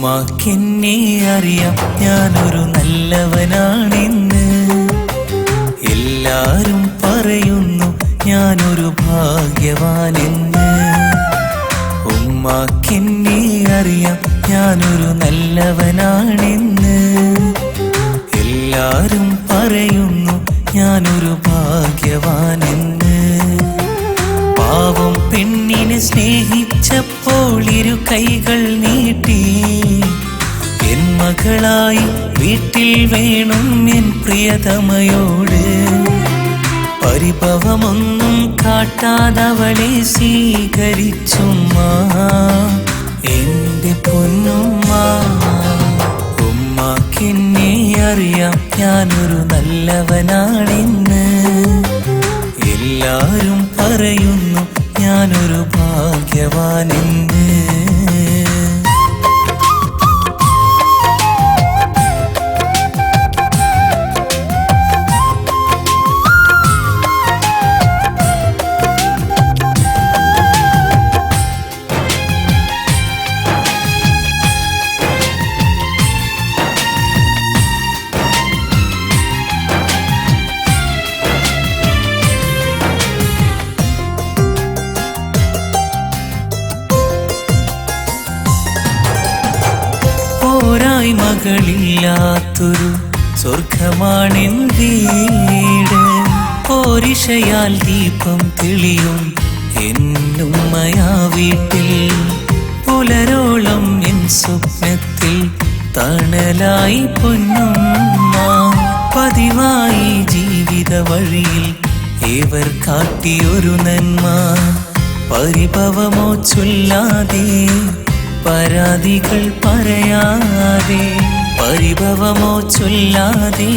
ഉമ്മാക്കെന്നെ അറിയാം ഞാനൊരു നല്ലവനാണെന്ന്. എല്ലാരും പറയുന്നു ഞാനൊരു ഭാഗ്യവാനെന്ന്. ഉമ്മാക്കെന്നെ അറിയാം ഞാനൊരു നല്ലവനാണെന്ന്. എല്ലാരും പറയുന്നു ഞാനൊരു ഭാഗ്യവാനെന്ന്. പാവം പെണ്ണിനെ സ്നേഹിച്ചപ്പോൾ ഇരു കൈകൾ നീട്ടി. എൻ മകളായി വീട്ടിൽ വേണം എൻ പ്രിയതമയോട്. പരിഭവമൊന്നും കാട്ടാതവളെ സ്വീകരിച്ചുമ്മ. എന്റെ പൊന്നുമ്മ ഉമ്മാക്കെന്നെ അറിയാം ഞാനൊരു നല്ലവനാണെന്ന്. പോരായ്മകളില്ലാത്തൊരു സ്വർഗമാണെൻ വീട്. പോരിഷയാൽ ദീപം തെളിയും എന്നുമ്മയാ വീട്ടിൽ. പുലരോളം എൻ സ്വപ്നത്തിൽ തണലായി പൊന്നുമ്മ. പതിവായി ജീവിത വഴിയിൽ ഏവർ കാട്ടിയൊരു നന്മ. പരിഭവമോ ചൊല്ലാതെ പരാതികൾ പറയാതെ പരിഭവമോ ചൊല്ലാതെ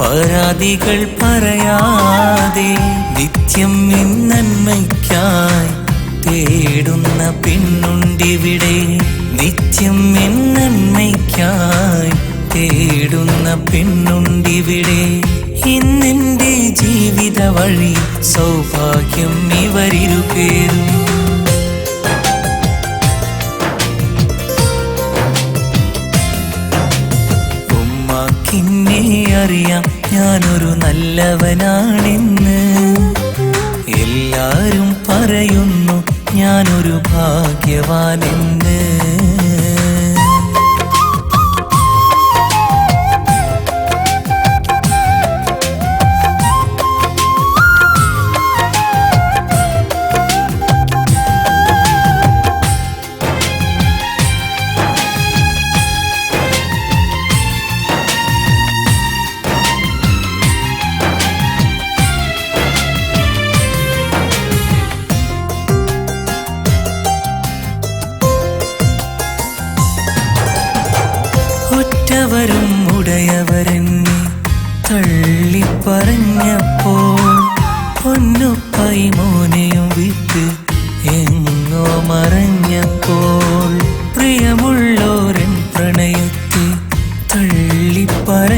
പരാതികൾ പറയാതെ നിത്യം എന്നന്മയ്ക്കായി തേടുന്ന പെണ്ണുണ്ടിവിടെ നിത്യം എന്നന്മയ്ക്കായി തേടുന്ന പെണ്ണുണ്ടിവിടെ. ഇന്നെന്റെ ജീവിത വഴി സൗഭാഗ്യം ഇവരിരുപേരും. ഉമ്മാക്കിന്നെ അറിയാം ഞാനൊരു നല്ലവനാണെന്ന്. എല്ലാരും പറയുന്നു ഞാനൊരു ഭാഗ്യവാനെന്ന് ഒറ്റവരും ഉടയവരെന്നെ തള്ളിപ്പറഞ്ഞപ്പോൾ പൊന്നുപ്പായി മോനെയും വിട്ട് എങ്ങോ മറഞ്ഞപ്പോൾ പ്രിയമുള്ളോരൻ പ്രണയത്തെ തള്ളിപ്പറഞ്ഞപ്പോൾ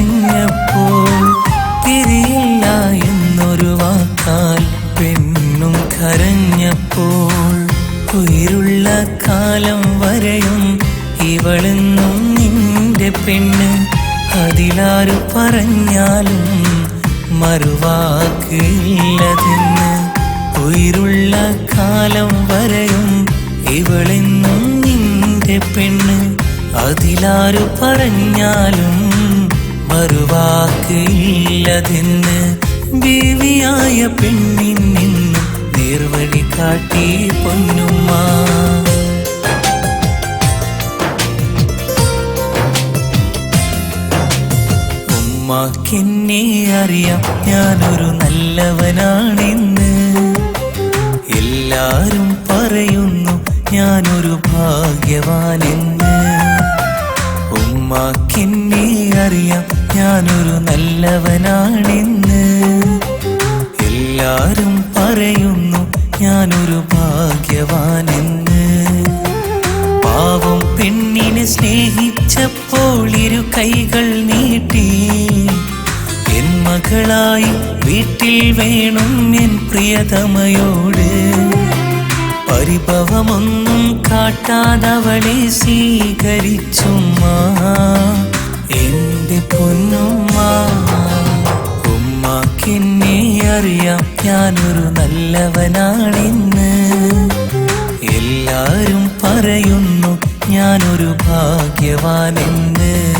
തിരിയില്ല എന്നൊരു വാക്കാൽ പെണ്ണും കരഞ്ഞപ്പോൾ ഉയരുള്ള കാലം വരെയും ഇവളെന്നും നിന്റെ പെണ്ണ്. അതിലാരു പറഞ്ഞാലും മറുവാക്കില്ലതെന്ന്. ഉയരുള്ള കാലം വരെയും ഇവളെന്നും നിന്റെ പെണ്ണ്. അതിലാരു പറഞ്ഞാലും മറുവാക്കില്ലതെന്ന്. ബീവിയായ പെണ്ണിൻ നിന്നും നേർവഴി കാട്ടി പൊന്നുമ്മ ഉമ്മാക്കെന്നെ അറിയാം. ഞാനൊരു നല്ലവനാണെന്ന്. എല്ലാരും പറയുന്നു ഞാനൊരു ഭാഗ്യവാനെന്ന്. ഉമ്മാക്കെന്നെ അറിയാം ഞാനൊരു നല്ലവനാണെന്ന്. എല്ലാരും പറയുന്നു ഞാനൊരു ഭാഗ്യവാനെന്ന്. പാവം പെണ്ണിനെ സ്നേഹിച്ചപ്പോൾ ഇരു കൈകൾ നീട്ടി മകളായി വീട്ടിൽ വേണം എൻ പ്രിയതമയോട്. പരിഭവമൊന്നും കാട്ടാതവളെ സ്വീകരിച്ചുമ്മ. എന്റെ പൊന്നുമ്മ ഉമ്മാക്കിന്നെ അറിയാം ഞാനൊരു നല്ലവനാണെന്ന്. എല്ലാരും പറയുന്നു ഞാനൊരു ഭാഗ്യവാനെന്ന്.